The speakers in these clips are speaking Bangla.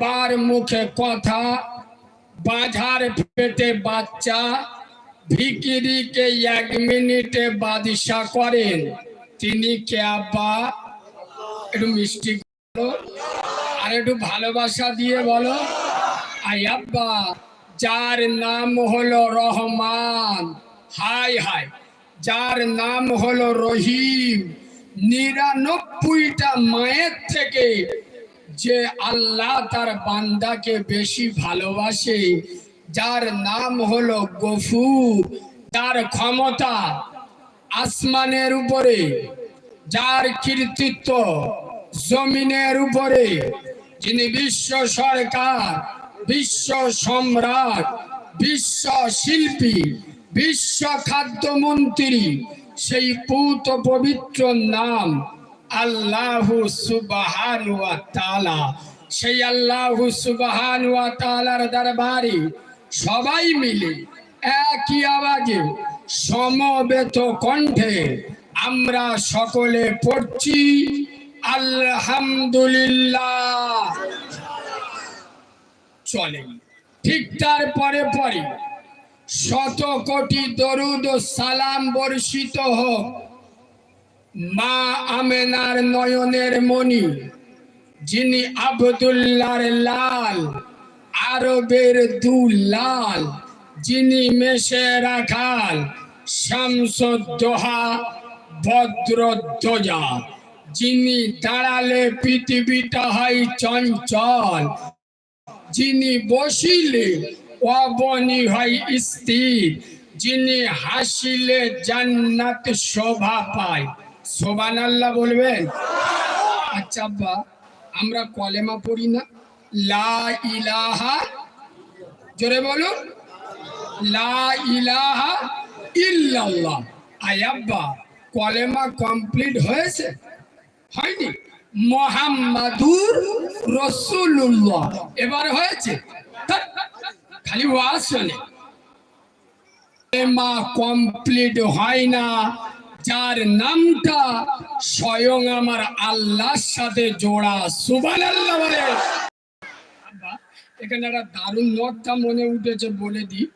পার মুখে কথা বাঝার পেটে বাচ্চা, ভিকিরিকে এক মিনিটে বাদিশা করেন। তিনি কে আব্বা? একটু মিষ্টি আর একটু ভালোবাসা দিয়ে বলো। আই আব্বা, যার নাম হলো রহমান। হাই হাই যার নাম হলো রহিম। নিরানব্বইটা মায়ের থেকে যে আল্লাহ তার বান্দাকে বেশি ভালোবাসে, যার নাম হলো গফুর, যার ক্ষমতা আসমানের উপরে, যার কৃতিত্ব জমিনের উপরে, যিনি বিশ্ব সরকার, বিশ্ব সম্রাট, বিশ্ব শিল্পী, বিশ্ব খাদ্যমন্ত্রী, সেই পূত পবিত্র নাম আল্লাহু সুবাহান ওয়া তাআলা। সেই আল্লাহু সুবাহান ওয়া তাআলার দরবারে সবাই মিলে একই আওয়াজে সমবেত কণ্ঠে আমরা সকলে পড়ছি, আলহামদুলিল্লাহ। চলে ঠিক তার পরে পরে শত কোটি দরুদ ও সালাম বর্ষিত হোক। মা আমেনার নয়নের মণি, যিনি আবদুল্লার লাল, আরবের দু লাল যিনি মেশে রাখাল শামসোদ্দোহা ভদ্রধ্বজা যিনি দাঁড়ালে পৃথিবীটা হয় চঞ্চল, যিনি বসিলে অবনি হয় স্থির, যিনি হাসিলে জান্নাত শোভা পায়। সোবান আল্লাহ বলবেন? আচ্ছা আব্বা, আমরা কলেমা পড়ি না। লা ইলাহা, জোরে বলুন। লা ইলাহা ইল্লাল্লাহ। আয় আব্বা, কলেমা কমপ্লিট হয়েছে? হয়নি? মোহাম্মদুর রসুল্লাহ এবার হয়েছে? খালি ওয়াজ শোনে। মা কমপ্লিট হয় না। যার নামটা স্বয়ং আমার আল্লাহর সাথে জোড়া সুবান আল্লাহ বলে এখানে একটা দারুণ নোটটা মনে উঠেছে, বলে দিই।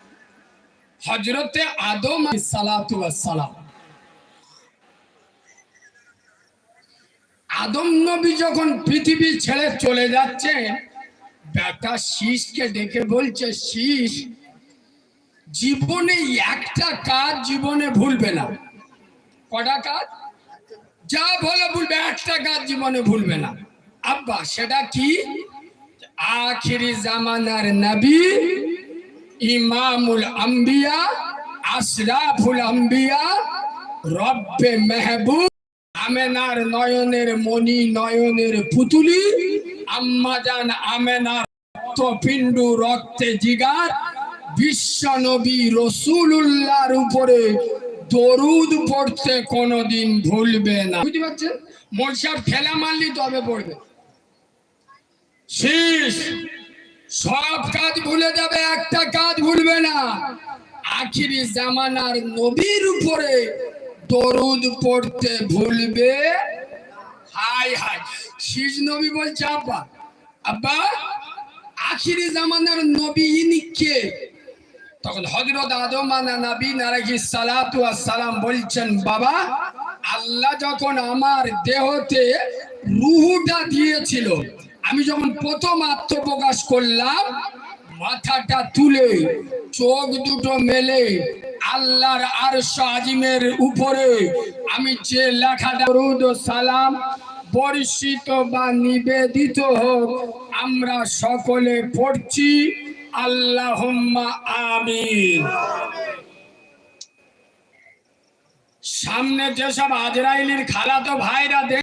হজরতে আদম সালাতু সালাম। আদম নবী যখন পৃথিবী ছেড়ে চলে যাচ্ছে বেটা শীষকে ডেকে বলছে, শীষ, জীবনে একটা কাজ জীবনে ভুলবে না। কটা কাজ? যা বলে ভুলবে, একটা কাজ জীবনে ভুলবে না। আব্বা, সেটা কি? আখিরি জামানার নবী ইমামুল আম্বিয়া, আশরাফুল আম্বিয়া, রব্বে মেহবুব, আমেনার নয়নের মণি, নয়নের পুতুলি আম্মাজান আমেনার রক্ত রক্তপিণ্ডু রক্তে জিগার, বিশ্ব নবী রসুল্লাহর উপরে দরুদ পড়তে কোনোদিন ভুলবে না। বুঝতে পারছেন? মোরসাব ঠেলা মারলি তবে পড়বে। শেষ। সব কাজ ভুলে যাবে, একটা কাজ ভুলবে না। আখিরি জামানার নবীর উপরে দরুদ পড়তে ভুলবে হাই হাই শীষ নবী বলছে, আব্বা আব্বা, আখিরি জামানার নবী ইনি কে? তখন হজরত আদম আনা নবী সালাতু বলছেন, বাবা, আল্লাহ যখন আমার দেহতে রুহুটা দিয়েছিল, আমি যখন প্রথম আত্মপ্রকাশ করলাম, মাথাটা তুলে চোখ দুটো মেলে আল্লাহর আরশ আজিমের উপরে আমি যে লেখাটা রুদ সালাম বর্ষিত বা নিবেদিত হোক, আমরা সকলে পড়ছি। আল্লাহুম্মা আমিন। সামনে যেসব আজরাইলির খালাতো ভাইরা